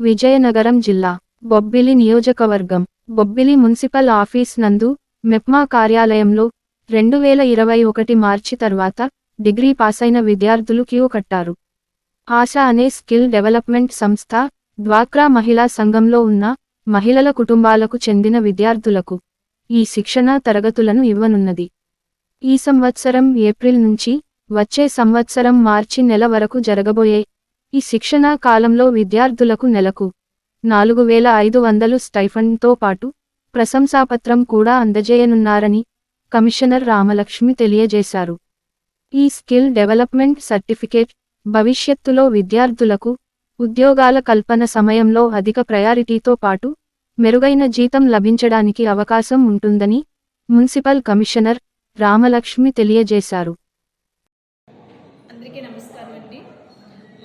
విజయనగరం జిల్లా బొబ్బిలి నియోజకవర్గం Bobbili municipal office నందు మెప్మా కార్యాలయంలో రెండు వేల ఇరవై ఒకటి మార్చి తర్వాత డిగ్రీ పాసైన విద్యార్థులు క్యూ కట్టారు. ఆశ అనే స్కిల్ డెవలప్మెంట్ సంస్థ డ్వాక్రా మహిళా సంఘంలో ఉన్న మహిళల కుటుంబాలకు చెందిన విద్యార్థులకు ఈ శిక్షణా తరగతులను ఇవ్వనున్నది. ఈ సంవత్సరం ఏప్రిల్ నుంచి వచ్చే సంవత్సరం మార్చి నెల వరకు జరగబోయే ఈ శిక్షణా కాలంలో విద్యార్థులకు నెలకు నాలుగు వేల ఐదు వందలు స్టైఫండ్తో పాటు ప్రశంసాపత్రం కూడా అందజేయనున్నారని కమిషనర్ రామలక్ష్మి తెలియజేశారు. ఈ స్కిల్ డెవలప్మెంట్ సర్టిఫికేట్ భవిష్యత్తులో విద్యార్థులకు ఉద్యోగాల కల్పన సమయంలో అధిక ప్రయారిటీతో పాటు మెరుగైన జీతం లభించడానికి అవకాశం ఉంటుందని మున్సిపల్ కమిషనర్ రామలక్ష్మి తెలియజేశారు అందరికీ నమస్కారం అండి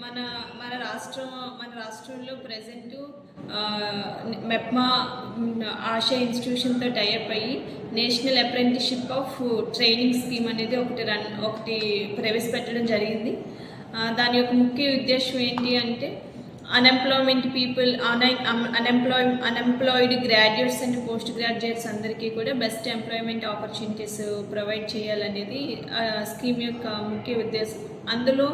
మన మన రాష్ట్రం మన రాష్ట్రంలో ప్రజెంట్ మెప్మా ఆశా ఇన్స్టిట్యూషన్తో టైఅప్ అయ్యి national apprenticeship of training scheme అనేది ఒకటి రన్ ఒకటి ప్రవేశపెట్టడం జరిగింది. దాని యొక్క ముఖ్య ఉద్దేశం ఏంటి అంటే unemployment people unemploy unemployed graduates and post graduates అందరికీ కూడా బెస్ట్ ఎంప్లాయ్మెంట్ ఆపర్చునిటీస్ ప్రొవైడ్ చేయాలనేది స్కీమ్ యొక్క ముఖ్య ఉద్దేశం. అందులో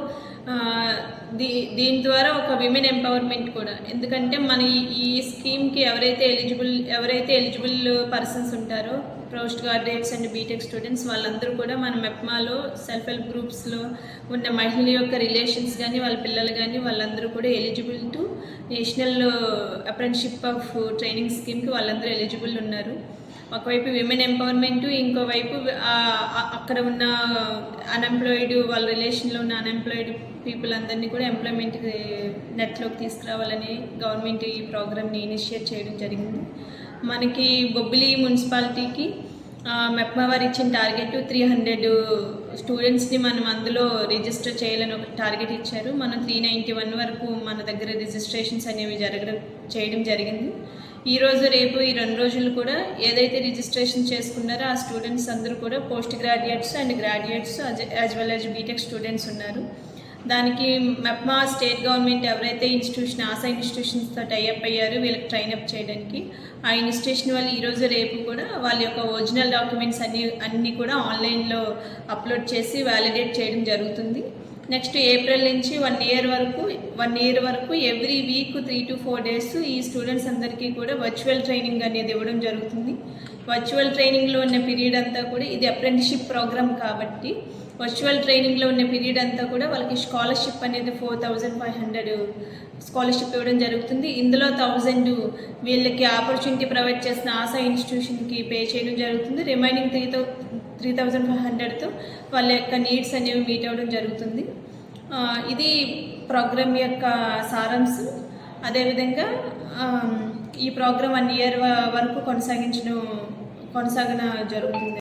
దీ దీని ద్వారా ఒక విమెన్ ఎంపవర్మెంట్ కూడా. ఎందుకంటే మన ఈ- స్కీమ్కి ఎవరైతే ఎలిజిబుల్ ఎవరైతే ఎలిజిబుల్ పర్సన్స్ ఉంటారో post graduates and B Tech students వాళ్ళందరూ కూడా మన మెప్మాలో సెల్ఫ్ హెల్ప్ గ్రూప్స్లో ఉన్న మహిళల యొక్క రిలేషన్స్ కానీ వాళ్ళ పిల్లలు కానీ వాళ్ళందరూ కూడా eligible to national apprenticeship of training స్కీమ్కి వాళ్ళందరూ ఎలిజిబుల్ ఉన్నారు. ఒకవైపు విమెన్ ఎంపవర్మెంట్ ఇంకోవైపు అక్కడ ఉన్న అన్ఎంప్లాయిడ్ వాళ్ళ రిలేషన్లో ఉన్న అన్ఎంప్లాయిడ్ పీపుల్ అందరినీ కూడా ఎంప్లాయ్మెంట్ నెట్లోకి తీసుకురావాలని గవర్నమెంట్ ఈ ప్రోగ్రామ్ని ఇనిషియేట్ చేయడం జరిగింది. మనకి బొబ్బిలి మున్సిపాలిటీకి మెప్మా వారు ఇచ్చిన టార్గెట్ త్రీ హండ్రెడ్ స్టూడెంట్స్ని మనం అందులో రిజిస్టర్ చేయాలని ఒక టార్గెట్ ఇచ్చారు. మనం త్రీ నైంటీ వన్ వరకు మన దగ్గర రిజిస్ట్రేషన్స్ అనేవి జరగడం చేయడం జరిగింది. ఈ రోజు రేపు ఈ రెండు రోజులు కూడా ఏదైతే రిజిస్ట్రేషన్ చేసుకున్నారో ఆ స్టూడెంట్స్ అందరూ కూడా post graduates and graduates as well as B Tech students ఉన్నారు. దానికి మెప్మా స్టేట్ గవర్నమెంట్ ఎవరైతే ఇన్స్టిట్యూషన్ ఆశా ఇన్స్టిట్యూషన్స్తో టైఅప్ అయ్యారో వీళ్ళకి ట్రైన్ అప్ చేయడానికి ఆ ఇన్స్టిట్యూషన్ వాళ్ళు ఈరోజు రేపు కూడా వాళ్ళ యొక్క ఒరిజినల్ డాక్యుమెంట్స్ అన్ని అన్నీ కూడా ఆన్లైన్లో అప్లోడ్ చేసి వ్యాలిడేట్ చేయడం జరుగుతుంది. నెక్స్ట్ ఏప్రిల్ నుంచి వన్ ఇయర్ వరకు వన్ ఇయర్ వరకు every week three to four days ఈ స్టూడెంట్స్ అందరికీ కూడా వర్చువల్ ట్రైనింగ్ అనేది ఇవ్వడం జరుగుతుంది. వర్చువల్ ట్రైనింగ్లో ఉన్న పీరియడ్ అంతా కూడా ఇది అప్రెంటిషిప్ ప్రోగ్రామ్ కాబట్టి వర్చువల్ ట్రైనింగ్లో ఉన్న పీరియడ్ అంతా కూడా వాళ్ళకి స్కాలర్షిప్ అనేది four thousand five hundred scholarship ఇవ్వడం జరుగుతుంది. ఇందులో థౌజండ్ వీళ్ళకి ఆపర్చునిటీ ప్రొవైడ్ చేసిన ఆశా ఇన్స్టిట్యూషన్కి పే చేయడం జరుగుతుంది. Remaining three three thousand five హండ్రెడ్తో వాళ్ళ యొక్క నీడ్స్ అనేవి మీట్ అవ్వడం జరుగుతుంది. ఇది ప్రోగ్రామ్ యొక్క సారాంశం. అదేవిధంగా ఈ ప్రోగ్రామ్ వన్ ఇయర్ వరకు కొనసాగించడం కొనసాగన జరుగుతుంది.